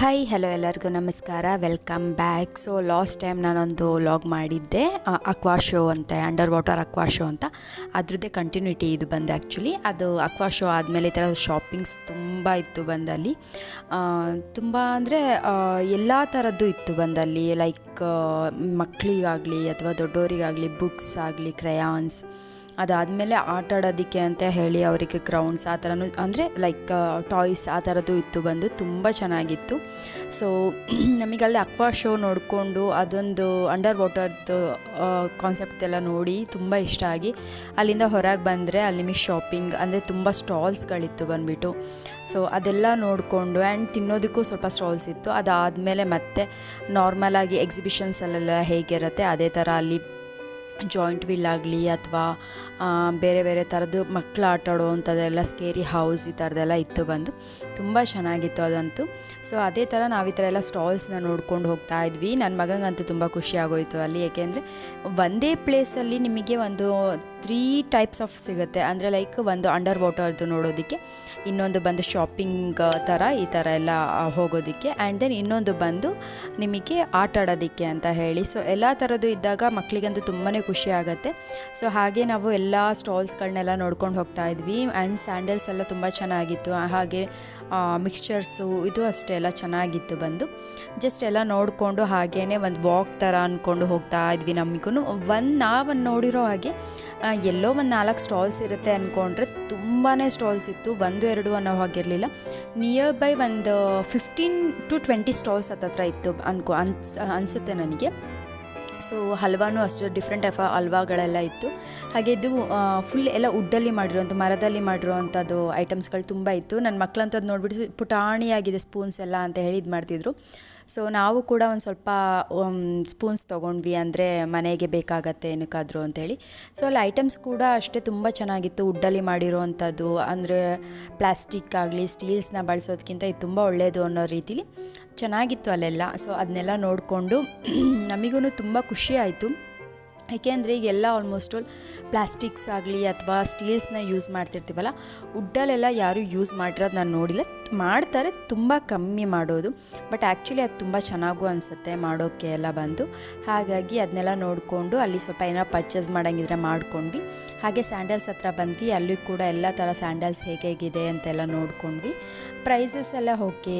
Hi hello ಎಲ್ಲರಿಗೂ ನಮಸ್ಕಾರ. Welcome back so last time ನಾನೊಂದು ಲಾಗ್ ಮಾಡಿದ್ದೆ. ಅಕ್ವಾ ಶೋ ಅಂತ ಅಂಡರ್ ವಾಟರ್ ಅಕ್ವಾ ಶೋ ಅಂತ. ಅದ್ರದ್ದೇ ಕಂಟಿನ್ಯೂಟಿ ಇದು ಬಂದು ಆ್ಯಕ್ಚುಲಿ ಅದು ಅಕ್ವಾ ಶೋ ಆದಮೇಲೆ ಈ ಥರ ಶಾಪಿಂಗ್ಸ್ ತುಂಬ ಇತ್ತು ಬಂದಲ್ಲಿ. ತುಂಬ ಅಂದರೆ ಎಲ್ಲ ಥರದ್ದು ಇತ್ತು ಬಂದಲ್ಲಿ. ಲೈಕ್ ಮಕ್ಕಳಿಗಾಗಲಿ ಅಥವಾ ದೊಡ್ಡವರಿಗಾಗಲಿ ಬುಕ್ಸ್ ಆಗಲಿ ಕ್ರಯಾನ್ಸ್ ಅದಾದಮೇಲೆ ಆಟ ಆಡೋದಕ್ಕೆ ಅಂತ ಹೇಳಿ ಅವರಿಗೆ ಗ್ರೌಂಡ್ಸ್ ಆ ಥರನೂ, ಅಂದರೆ ಲೈಕ್ ಟಾಯ್ಸ್ ಆ ಥರದ್ದು ಇತ್ತು ಬಂದು, ತುಂಬ ಚೆನ್ನಾಗಿತ್ತು. ಸೊ ನಮಗಲ್ಲಿ ಅಕ್ವಾ ಶೋ ನೋಡಿಕೊಂಡು ಅದೊಂದು ಅಂಡರ್ ವಾಟರ್ದು ಕಾನ್ಸೆಪ್ಟ್ ಎಲ್ಲ ನೋಡಿ ತುಂಬ ಇಷ್ಟ ಆಗಿ, ಅಲ್ಲಿಂದ ಹೊರಗೆ ಬಂದರೆ ಅಲ್ಲಿ ನಿಮಗೆ ಶಾಪಿಂಗ್ ಅಂದರೆ ತುಂಬ ಸ್ಟಾಲ್ಸ್ಗಳಿತ್ತು ಬಂದುಬಿಟ್ಟು. ಸೊ ಅದೆಲ್ಲ ನೋಡಿಕೊಂಡು ಆ್ಯಂಡ್ ತಿನ್ನೋದಕ್ಕೂ ಸ್ವಲ್ಪ ಸ್ಟಾಲ್ಸ್ ಇತ್ತು. ಅದಾದಮೇಲೆ ಮತ್ತೆ ನಾರ್ಮಲಾಗಿ ಎಕ್ಸಿಬಿಷನ್ಸಲ್ಲೆಲ್ಲ ಹೇಗಿರುತ್ತೆ, ಅದೇ ಥರ ಅಲ್ಲಿ ಜಾಯಿಂಟ್ ವಿಲ್ ಆಗಲಿ ಅಥವಾ ಬೇರೆ ಬೇರೆ ಥರದ್ದು ಮಕ್ಕಳು ಆಟ ಆಡುವಂಥದ್ದೆಲ್ಲ ಸ್ಕೇರಿ ಹೌಸ್ ಈ ಥರದ್ದೆಲ್ಲ ಇತ್ತು ಬಂದು. ತುಂಬ ಚೆನ್ನಾಗಿತ್ತು ಅದಂತೂ. ಸೊ ಅದೇ ಥರ ನಾವು ಈ ಥರ ಎಲ್ಲ ಸ್ಟಾಲ್ಸ್ನ ನೋಡ್ಕೊಂಡು ಹೋಗ್ತಾ ಇದ್ವಿ. ನನ್ನ ಮಗಂಗಂತೂ ತುಂಬ ಖುಷಿ ಆಗೋಯಿತು ಅಲ್ಲಿ. ಏಕೆಂದರೆ ಒಂದೇ ಪ್ಲೇಸಲ್ಲಿ ನಿಮಗೆ ಒಂದು ತ್ರೀ ಟೈಪ್ಸ್ ಆಫ್ ಸಿಗುತ್ತೆ. ಅಂದರೆ ಲೈಕ್ ಒಂದು ಅಂಡರ್ ವಾಟರ್ದು ನೋಡೋದಕ್ಕೆ, ಇನ್ನೊಂದು ಬಂದು ಶಾಪಿಂಗ್ ಥರ ಈ ಥರ ಎಲ್ಲ ಹೋಗೋದಕ್ಕೆ ಆ್ಯಂಡ್ ದೆನ್ ಇನ್ನೊಂದು ಬಂದು ನಿಮಗೆ ಆಟ ಆಡೋದಕ್ಕೆ ಅಂತ ಹೇಳಿ. ಸೊ ಎಲ್ಲ ಥರದ್ದು ಇದ್ದಾಗ ಮಕ್ಕಳಿಗಂತೂ ತುಂಬಾ ಖುಷಿ ಆಗುತ್ತೆ. ಸೊ ಹಾಗೆ ನಾವು ಎಲ್ಲ ಸ್ಟಾಲ್ಸ್ಗಳನ್ನೆಲ್ಲ ನೋಡ್ಕೊಂಡು ಹೋಗ್ತಾ ಇದ್ವಿ ಆ್ಯಂಡ್ ಸ್ಯಾಂಡಲ್ಸ್ ಎಲ್ಲ ತುಂಬ ಚೆನ್ನಾಗಿತ್ತು. ಹಾಗೆ ಮಿಕ್ಸ್ಚರ್ಸು ಇದು ಅಷ್ಟೇ ಎಲ್ಲ ಚೆನ್ನಾಗಿತ್ತು ಬಂದು. ಜಸ್ಟ್ ಎಲ್ಲ ನೋಡಿಕೊಂಡು ಹಾಗೇ ಒಂದು ವಾಕ್ ಥರ ಅಂದ್ಕೊಂಡು ಹೋಗ್ತಾ ಇದ್ವಿ ನಮಗೂ ಒಂದು ನಾವು ನೋಡಿರೋ ಹಾಗೆ ಎಲ್ಲೋ ಒಂದು ನಾಲ್ಕು ಸ್ಟಾಲ್ಸ್ ಇರುತ್ತೆ ಅಂದ್ಕೊಂಡ್ರೆ ತುಂಬಾ ಸ್ಟಾಲ್ಸ್ ಇತ್ತು. ಒಂದು, ಎರಡು ಅನ್ನೋ ಹಾಗಿರಲಿಲ್ಲ. ನಿಯರ್ ಬೈ ಒಂದು ಫಿಫ್ಟೀನ್ ಟು ಟ್ವೆಂಟಿ ಸ್ಟಾಲ್ಸ್ ಹತ್ತತ್ರ ಇತ್ತು ಅನ್ಕೋ ಅನ್ಸ್ ಅನಿಸುತ್ತೆ ನನಗೆ. ಸೊ ಹಲ್ವಾನು ಅಷ್ಟು ಡಿಫ್ರೆಂಟ್ ಟೈಫ್ ಹಲ್ವಾಗಳೆಲ್ಲ ಇತ್ತು. ಹಾಗೆ ಇದು ಫುಲ್ ಎಲ್ಲ ವುಡ್ಡಲ್ಲಿ ಮಾಡಿರೋಂಥ ಮರದಲ್ಲಿ ಮಾಡಿರೋವಂಥದ್ದು ಐಟಮ್ಸ್ಗಳು ತುಂಬ ಇತ್ತು. ನನ್ನ ಮಕ್ಕಳಂತದ್ದು ನೋಡಿಬಿಟ್ಟು ಪುಟಾಣಿಯಾಗಿದೆ ಸ್ಪೂನ್ಸ್ ಎಲ್ಲ ಅಂತ ಹೇಳಿ ಇದು ಮಾಡ್ತಿದ್ರು ಸೊ ನಾವು ಕೂಡ ಒಂದು ಸ್ವಲ್ಪ ಸ್ಪೂನ್ಸ್ ತೊಗೊಂಡ್ವಿ ಅಂದರೆ ಮನೆಗೆ ಬೇಕಾಗತ್ತೆ ಏನಕ್ಕಾದರೂ ಅಂತೇಳಿ. ಸೊ ಅಲ್ಲಿ ಐಟಮ್ಸ್ ಕೂಡ ಅಷ್ಟೇ ತುಂಬ ಚೆನ್ನಾಗಿತ್ತು. ವುಡ್ಡಲ್ಲಿ ಮಾಡಿರೋವಂಥದ್ದು ಅಂದರೆ ಪ್ಲಾಸ್ಟಿಕ್ ಆಗಲಿ ಸ್ಟೀಲ್ಸ್ನ ಬಳಸೋದಕ್ಕಿಂತ ಇದು ತುಂಬ ಒಳ್ಳೆಯದು ಅನ್ನೋ ರೀತಿಲಿ ಚೆನ್ನಾಗಿತ್ತು ಅಲ್ಲೆಲ್ಲ. ಸೊ ಅದನ್ನೆಲ್ಲ ನೋಡಿಕೊಂಡು ನಮಗೂ ತುಂಬ ಖುಷಿ ಆಯಿತು. ಏಕೆಂದರೆ ಈಗೆಲ್ಲ ಆಲ್ಮೋಸ್ಟ್ ಆಲ್ ಪ್ಲಾಸ್ಟಿಕ್ಸ್ ಆಗಲಿ ಅಥವಾ ಸ್ಟೀಲ್ಸ್ನ ಯೂಸ್ ಮಾಡ್ತಿರ್ತೀವಲ್ಲ ವುಡ್ಡಲ್ಲೆಲ್ಲ ಯಾರೂ ಯೂಸ್ ಮಾಡಿರೋದು ನಾನು ನೋಡಿಲ್ಲ. ಮಾಡ್ತಾರೆ, ತುಂಬ ಕಮ್ಮಿ ಮಾಡೋದು. ಬಟ್ ಆ್ಯಕ್ಚುಲಿ ಅದು ತುಂಬ ಚೆನ್ನಾಗೂ ಅನಿಸುತ್ತೆ ಮಾಡೋಕ್ಕೆ ಎಲ್ಲ ಬಂದು. ಹಾಗಾಗಿ ಅದನ್ನೆಲ್ಲ ನೋಡಿಕೊಂಡು ಅಲ್ಲಿ ಸ್ವಲ್ಪ ಏನೋ ಪರ್ಚೇಸ್ ಮಾಡೋಂಗಿದ್ರೆ ಮಾಡ್ಕೊಂಡ್ವಿ. ಹಾಗೆ ಸ್ಯಾಂಡಲ್ಸ್ ಹತ್ರ ಬಂದ್ವಿ. ಅಲ್ಲಿ ಕೂಡ ಎಲ್ಲ ಥರ ಸ್ಯಾಂಡಲ್ಸ್ ಹೇಗೆ ಹೇಗಿದೆ ಅಂತೆಲ್ಲ ನೋಡ್ಕೊಂಡ್ವಿ. ಪ್ರೈಸಸ್ ಎಲ್ಲ ಓಕೆ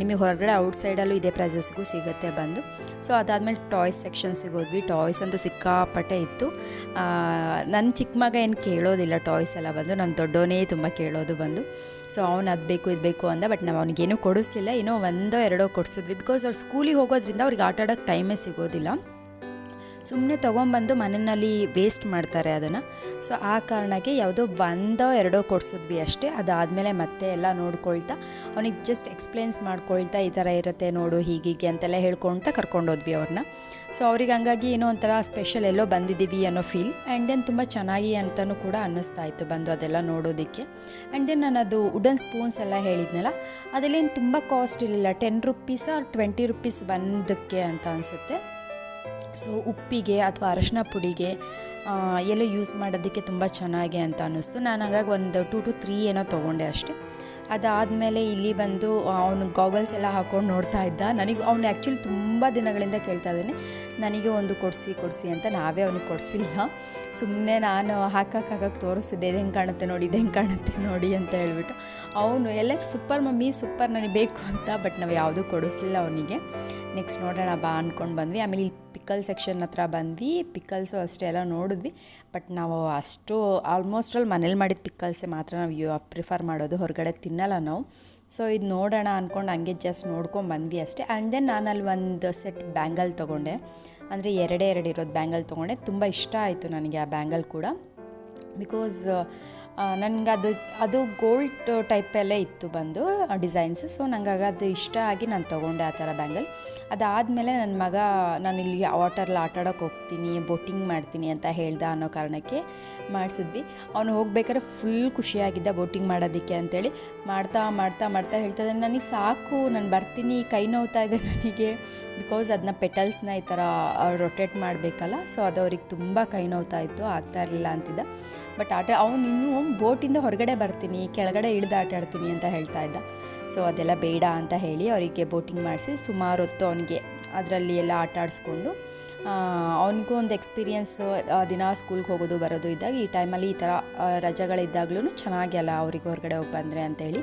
ನಿಮಗೆ ಹೊರಗಡೆ ಔಟ್ಸೈಡಲ್ಲೂ ಇದೇ ಪ್ರೈಸಸ್ಗೂ ಸಿಗುತ್ತೆ ಬಂದು. ಸೊ ಅದಾದಮೇಲೆ ಟಾಯ್ಸ್ ಸೆಕ್ಷನ್ಸಿಗೆ ಹೋದ್ವಿ. ಟಾಯ್ಸ್ ಅಂತೂ ಸಿಕ್ಕಾಪಟ್ಟೆ ಇತ್ತು. ನನ್ನ ಚಿಕ್ಕ ಮಗ ಏನು ಕೇಳೋದಿಲ್ಲ ಟಾಯ್ಸ್ ಎಲ್ಲ ಬಂದು. ನನ್ನ ದೊಡ್ಡವನೇ ತುಂಬ ಕೇಳೋದು ಬಂದು. ಸೊ ಅವ್ನು ಅದು ಬೇಕು, ಇದು ಅಂದ ಬಟ್ ನಾವು ಅವನಿಗೇನು ಕೊಡಿಸ್ಲಿಲ್ಲ. ಏನೋ ಒಂದೋ ಎರಡೋ ಕೊಡಿಸಿದ್ವಿ. ಬಿಕಾಸ್ ಅವ್ರು ಸ್ಕೂಲಿಗೆ ಹೋಗೋದ್ರಿಂದ ಅವ್ರಿಗೆ ಆಟ ಆಡೋಕ್ಕೆ ಟೈಮೇ ಸಿಗೋದಿಲ್ಲ. ಸುಮ್ಮನೆ ತೊಗೊಂಬಂದು ಮನೆಯಲ್ಲಿ ವೇಸ್ಟ್ ಮಾಡ್ತಾರೆ ಅದನ್ನು. ಸೊ ಆ ಕಾರಣಕ್ಕೆ ಯಾವುದೋ ಒಂದೋ ಎರಡೋ ಕೊಡಿಸಿದ್ವಿ ಅಷ್ಟೇ. ಅದಾದಮೇಲೆ ಮತ್ತೆ ಎಲ್ಲ ನೋಡ್ಕೊಳ್ತಾ, ಅವನಿಗೆ ಜಸ್ಟ್ ಎಕ್ಸ್ಪ್ಲೇನ್ಸ್ ಮಾಡ್ಕೊಳ್ತಾ, ಈ ಥರ ಇರುತ್ತೆ ನೋಡು ಹೀಗೀಗೆ ಅಂತೆಲ್ಲ ಹೇಳ್ಕೊಳ್ತಾ ಕರ್ಕೊಂಡೋದ್ವಿ ಅವ್ರನ್ನ. ಸೊ ಅವ್ರಿಗೆ ಹಂಗಾಗಿ ಏನೋ ಒಂಥರ ಸ್ಪೆಷಲ್ ಎಲ್ಲೋ ಬಂದಿದ್ದೀವಿ ಅನ್ನೋ ಫೀಲ್ ಆ್ಯಂಡ್ ದೆನ್ ತುಂಬ ಚೆನ್ನಾಗಿ ಅಂತಲೂ ಕೂಡ ಅನ್ನಿಸ್ತಾ ಇತ್ತು ಬಂದು ಅದೆಲ್ಲ ನೋಡೋದಕ್ಕೆ. ಆ್ಯಂಡ್ ದೆನ್ ನಾನು ಅದು ವುಡನ್ ಸ್ಪೂನ್ಸ್ ಎಲ್ಲ ಹೇಳಿದ್ನಲ್ಲ, ಅದರಲ್ಲೇನು ತುಂಬ ಕಾಸ್ಟ್ ಇರಲಿಲ್ಲ. Ten rupees or twenty rupees ಒಂದಕ್ಕೆ ಅಂತ ಅನಿಸುತ್ತೆ. ಸೊ ಉಪ್ಪಿಗೆ ಅಥವಾ ಅರಶಿನ ಪುಡಿಗೆ ಎಲ್ಲ ಯೂಸ್ ಮಾಡೋದಕ್ಕೆ ತುಂಬ ಚೆನ್ನಾಗಿ ಅಂತ ಅನ್ನಿಸ್ತು. ನಾನು ಹಾಗಾಗಿ ಒಂದು ಟೂ ಟು ತ್ರೀ ಏನೋ ತೊಗೊಂಡೆ ಅಷ್ಟೆ. ಅದಾದಮೇಲೆ ಇಲ್ಲಿ ಬಂದು ಅವನು ಗಾಗಲ್ಸ್ ಎಲ್ಲ ಹಾಕ್ಕೊಂಡು ನೋಡ್ತಾ ಇದ್ದ. ನನಗೆ ಅವನು ಆ್ಯಕ್ಚುಲಿ ತುಂಬ ದಿನಗಳಿಂದ ಕೇಳ್ತಾ ಇದ್ದಾನೆ. ನನಗೆ ಒಂದು ಕೊಡಿಸಿ ಕೊಡಿಸಿ ಅಂತ ನಾವೇ ಅವನಿಗೆ ಕೊಡಿಸಿಲ್ಲ. ಸುಮ್ಮನೆ ನಾನು ಹಾಕಕ್ಕೆ ಹಾಕಕ್ಕೆ ತೋರಿಸ್ತಿದ್ದೆ. ಇದು ಹೆಂಗೆ ಕಾಣುತ್ತೆ ನೋಡಿ, ಇದು ಹೆಂಗೆ ಕಾಣುತ್ತೆ ನೋಡಿ ಅಂತ ಹೇಳ್ಬಿಟ್ಟು. ಅವನು ಎಲ್ಲ ಸೂಪರ್ ಮಮ್ಮಿ ಸೂಪರ್ ನನಗೆ ಬೇಕು ಅಂತ ಬಟ್ ನಾವು ಯಾವುದೂ ಕೊಡಿಸ್ಲಿಲ್ಲ ಅವನಿಗೆ. ನೆಕ್ಸ್ಟ್ ನೋಡೋಣ ಬಾ ಅಂದ್ಕೊಂಡು ಬಂದ್ವಿ. ಆಮೇಲೆ ಪಿಕಲ್ ಸೆಕ್ಷನ್ ಹತ್ರ ಬಂದ್ವಿ. ಪಿಕ್ಕಲ್ಸು ಅಷ್ಟೇ ಎಲ್ಲ ನೋಡಿದ್ವಿ. ಬಟ್ ನಾವು ಅಷ್ಟು ಆಲ್ಮೋಸ್ಟ್ ಅಲ್ಲಿ ಮನೇಲಿ ಮಾಡಿದ ಪಿಕಲ್ಸೇ ಮಾತ್ರ ನಾವು ಯು ಪ್ರಿಫರ್ ಮಾಡೋದು. ಹೊರಗಡೆ ತಿನ್ನಲ್ಲ ನಾವು. ಸೊ ಇದು ನೋಡೋಣ ಅಂದ್ಕೊಂಡು ಹಂಗೆ ಜಸ್ಟ್ ನೋಡ್ಕೊಂಡು ಬಂದ್ವಿ ಅಷ್ಟೇ. ಆ್ಯಂಡ್ ದೆನ್ ನಾನು ಅಲ್ಲಿ ಒಂದು ಸೆಟ್ ಬ್ಯಾಂಗಲ್ ತೊಗೊಂಡೆ. ಅಂದರೆ ಎರಡೇ ಎರಡು ಇರೋದು ಬ್ಯಾಂಗಲ್ ತೊಗೊಂಡೆ. ತುಂಬ ಇಷ್ಟ ಆಯಿತು ನನಗೆ ಆ ಬ್ಯಾಂಗಲ್ ಕೂಡ. ಬಿಕಾಸ್ ನನಗೆ ಅದು ಅದು ಗೋಲ್ಡ್ ಟೈಪಲ್ಲೇ ಇತ್ತು ಬಂದು ಡಿಸೈನ್ಸು ಸೊ ನನಗೆ ಅದು ಇಷ್ಟ ಆಗಿ ನಾನು ತೊಗೊಂಡೆ ಆ ಥರ ಬ್ಯಾಂಗಲ್ ಅದಾದಮೇಲೆ ನನ್ನ ಮಗ, ನಾನು ಇಲ್ಲಿ ವಾಟರ್ಲಿ ಆಟ ಆಡೋಕೆ ಹೋಗ್ತೀನಿ ಬೋಟಿಂಗ್ ಮಾಡ್ತೀನಿ ಅಂತ ಹೇಳ್ದ ಅನ್ನೋ ಕಾರಣಕ್ಕೆ ಮಾಡಿಸಿದ್ವಿ. ಅವನು ಹೋಗ್ಬೇಕಾದ್ರೆ ಫುಲ್ ಖುಷಿಯಾಗಿದ್ದ ಬೋಟಿಂಗ್ ಮಾಡೋದಕ್ಕೆ ಅಂತೇಳಿ. ಮಾಡ್ತಾ ಮಾಡ್ತಾ ಮಾಡ್ತಾ ಹೇಳ್ತಾ ಇದ್ದಾನೆ, ನನಗೆ ಸಾಕು, ನಾನು ಬರ್ತೀನಿ, ಕೈ ನೋವ್ತಾ ಇದೆ ನನಗೆ. ಬಿಕಾಸ್ ಅದನ್ನ ಪೆಟಲ್ಸ್ನ ಈ ಥರ ರೊಟೇಟ್ ಮಾಡಬೇಕಲ್ಲ ಸೊ ಅದು ಅವ್ರಿಗೆ ತುಂಬ ಕೈ ನೋವ್ತಾ ಇತ್ತು ಆಗ್ತಾ ಇರಲಿಲ್ಲ ಅಂತಿದ್ದ. ಬಟ್ ಆಟ ಅವನು ಇನ್ನೂ ಬೋಟಿಂದ ಹೊರಗಡೆ ಬರ್ತೀನಿ, ಕೆಳಗಡೆ ಇಳಿದು ಆಟ ಆಡ್ತೀನಿ ಅಂತ ಹೇಳ್ತಾ ಇದ್ದ. ಸೊ ಅದೆಲ್ಲ ಬೇಡ ಅಂತ ಹೇಳಿ ಅವರಿಗೆ ಬೋಟಿಂಗ್ ಮಾಡಿಸಿ ಸುಮಾರು ಹೊತ್ತು ಅವನಿಗೆ ಅದರಲ್ಲಿ ಎಲ್ಲ ಆಟ ಆಡಿಸ್ಕೊಂಡು ಅವನಿಗೂ ಒಂದು ಎಕ್ಸ್ಪೀರಿಯನ್ಸು ದಿನ ಸ್ಕೂಲ್ಗೆ ಹೋಗೋದು, ಬರೋದು ಇದ್ದಾಗ ಈ ಟೈಮಲ್ಲಿ ಈ ಥರ ರಜೆಗಳಿದ್ದಾಗ್ಲೂ ಚೆನ್ನಾಗಿ ಅಲ್ಲ ಅವ್ರಿಗೆ ಹೊರಗಡೆ ಹೋಗಿ ಬಂದರೆ ಅಂತೇಳಿ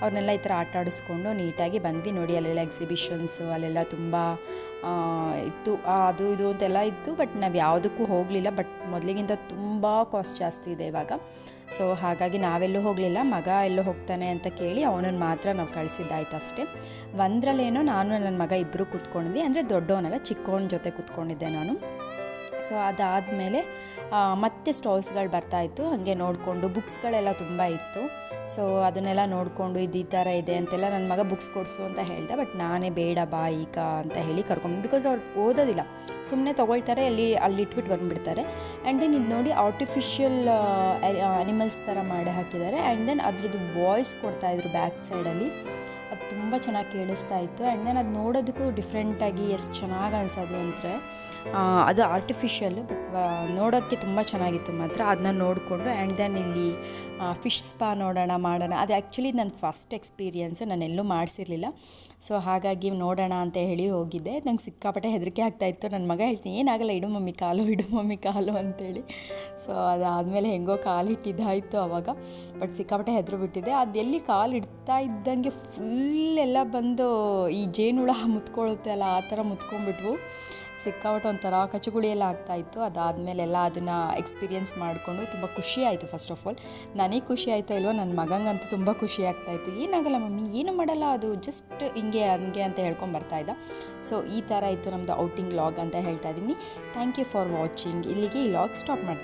ಅವ್ರನ್ನೆಲ್ಲ ಈ ಥರ ಆಟ ಆಡಿಸ್ಕೊಂಡು ನೀಟಾಗಿ ಬಂದ್ವಿ. ನೋಡಿ, ಅಲ್ಲೆಲ್ಲ ಎಕ್ಸಿಬಿಷನ್ಸು ಅಲ್ಲೆಲ್ಲ ತುಂಬ ಇತ್ತು. ಅದು, ಇದು ಅಂತೆಲ್ಲ ಇತ್ತು ಬಟ್ ನಾವು ಯಾವುದಕ್ಕೂ ಹೋಗಲಿಲ್ಲ. ಬಟ್ ಮೊದಲಿಗಿಂತ ತುಂಬ ಕಾಸ್ಟ್ ಜಾಸ್ತಿ ಇದೆ ಇವಾಗ. ಸೊ ಹಾಗಾಗಿ ನಾವೆಲ್ಲೂ ಹೋಗಲಿಲ್ಲ. ಮಗ ಎಲ್ಲೋ ಹೋಗ್ತಾನೆ ಅಂತ ಕೇಳಿ ಅವನನ್ನು ಮಾತ್ರ ನಾವು ಕಳಿಸಿದ್ದಾಯ್ತು ಅಷ್ಟೇ ಒಂದರಲ್ಲೇನೋ ನಾನು ನನ್ನ ಮಗ ಇಬ್ಬರು ಕೂತ್ಕೊಂಡ್ವಿ. ಅಂದರೆ ದೊಡ್ಡವನಲ್ಲ ಚಿಕ್ಕವನ ಜೊತೆ ಕೂತ್ಕೊಂಡಿದ್ದೆ. ನಾನು. ಸೊ ಅದಾದಮೇಲೆ ಮತ್ತೆ ಸ್ಟಾಲ್ಸ್ಗಳು ಬರ್ತಾಯಿತ್ತು ಹಾಗೆ ನೋಡಿಕೊಂಡು ಬುಕ್ಸ್ಗಳೆಲ್ಲ ತುಂಬ ಇತ್ತು. ಸೊ ಅದನ್ನೆಲ್ಲ ನೋಡಿಕೊಂಡು ಇದು ಈ ಥರ ಇದೆ ಅಂತೆಲ್ಲ ನನ್ನ ಮಗ ಬುಕ್ಸ್ ಕೊಡಿಸು ಅಂತ ಹೇಳಿದೆ. ಬಟ್ ನಾನೇ ಬೇಡ ಬಾ ಈಗ ಅಂತ ಹೇಳಿ ಕರ್ಕೊಂಡು ಬಿಕಾಸ್ ಅವ್ರು ಓದೋದಿಲ್ಲ. ಸುಮ್ಮನೆ ತೊಗೊಳ್ತಾರೆ, ಅಲ್ಲಿ ಅಲ್ಲಿ ಇಟ್ಬಿಟ್ಟು ಬಂದುಬಿಡ್ತಾರೆ. ಆ್ಯಂಡ್ ದೆನ್ ಇದು ನೋಡಿ ಆರ್ಟಿಫಿಷಿಯಲ್ ಅನಿಮಲ್ಸ್ ಥರ ಮಾಡಿ ಹಾಕಿದ್ದಾರೆ. ಆ್ಯಂಡ್ ದೆನ್ ಅದ್ರದ್ದು ವಾಯ್ಸ್ ಕೊಡ್ತಾಯಿದ್ರು ಬ್ಯಾಕ್ ಸೈಡಲ್ಲಿ ತುಂಬ ಚೆನ್ನಾಗಿ ಕೇಳಿಸ್ತಾ ಇತ್ತು. ಆ್ಯಂಡ್ ದೆನ್ ಅದು ನೋಡೋದಕ್ಕೂ ಡಿಫ್ರೆಂಟಾಗಿ ಎಷ್ಟು ಚೆನ್ನಾಗಿ ಅನ್ಸೋದು ಅಂದರೆ ಅದು ಆರ್ಟಿಫಿಷಿಯಲ್ ಬಟ್ ನೋಡೋಕ್ಕೆ ತುಂಬ ಚೆನ್ನಾಗಿತ್ತು ಮಾತ್ರ. ಅದನ್ನ ನೋಡಿಕೊಂಡು ಆ್ಯಂಡ್ ದೆನ್ ಇಲ್ಲಿ ಫಿಶ್ ಸ್ಪಾ ನೋಡೋಣ, ಮಾಡೋಣ. ಅದು ಆ್ಯಕ್ಚುಲಿ ನನ್ನ ಫಸ್ಟ್ ಎಕ್ಸ್ಪೀರಿಯೆನ್ಸ್ ನಾನು ಎಲ್ಲೂ ಮಾಡಿಸಿರ್ಲಿಲ್ಲ. ಸೊ ಹಾಗಾಗಿ ನೋಡೋಣ ಅಂತ ಹೇಳಿ ಹೋಗಿದ್ದೆ. ನಂಗೆ ಸಿಕ್ಕಾಪಟ್ಟೆ ಹೆದರಿಕೆ ಆಗ್ತಾಯಿತ್ತು ನನ್ನ ಮಗ ಹೇಳ್ತೀನಿ, ಏನಾಗಲ್ಲ, ಇಡು ಮಮ್ಮಿ ಕಾಲು, ಇಡು ಮಮ್ಮಿ ಕಾಲು ಅಂತೇಳಿ. ಸೊ ಅದಾದಮೇಲೆ ಹೆಂಗೋ ಕಾಲು ಇಟ್ಟಿದ್ದಾಯಿತು ಆವಾಗ ಬಟ್ ಸಿಕ್ಕಾಪಟ್ಟೆ ಹೆದರು ಬಿಟ್ಟಿದೆ ಅದು ಎಲ್ಲಿ ಕಾಲು ಇಡ್ತಾ ಇದ್ದಂಗೆ ಫುಲ್ ಎಲ್ಲ ಬಂದು ಈ ಜೇನುಳ ಮುತ್ಕೊಳ್ಳುತ್ತೆ ಅಲ್ಲ, ಆ ಥರ ಮುತ್ಕೊಂಡ್ಬಿಟ್ವು. ಸಿಕ್ಕಾಪಟ್ಟೆ ಒಂಥರ ಕಚುಗುಳಿ ಎಲ್ಲ ಆಗ್ತಾಯಿತ್ತು ಅದಾದಮೇಲೆ ಎಲ್ಲ ಅದನ್ನು ಎಕ್ಸ್ಪೀರಿಯೆನ್ಸ್ ಮಾಡಿಕೊಂಡು ತುಂಬ ಖುಷಿ ಆಯಿತು ಫಸ್ಟ್ ಆಫ್ ಆಲ್ ನನಗೆ ಖುಷಿ ಆಯಿತು ಇಲ್ವೋ ನನ್ನ ಮಗಂಗಂತೂ ತುಂಬ ಖುಷಿ ಆಗ್ತಾಯಿತ್ತು ಏನಾಗಲ್ಲ ಮಮ್ಮಿ, ಏನು ಮಾಡಲ್ಲ ಅದು ಜಸ್ಟ್ ಹಿಂಗೆ, ಹಂಗೆ ಅಂತ ಹೇಳ್ಕೊಂಡು ಬರ್ತಾ ಇದ್ದ. ಸೊ ಈ ಥರ ಇತ್ತು ನಮ್ಮದು ಔಟಿಂಗ್ ಲಾಗ್ ಅಂತ ಹೇಳ್ತಾ ಇದ್ದೀನಿ. ಥ್ಯಾಂಕ್ ಯು ಫಾರ್ ವಾಚಿಂಗ್ ಇಲ್ಲಿಗೆ ಈ ಲಾಗ್ ಸ್ಟಾಪ್ ಮಾಡ್ತೀನಿ.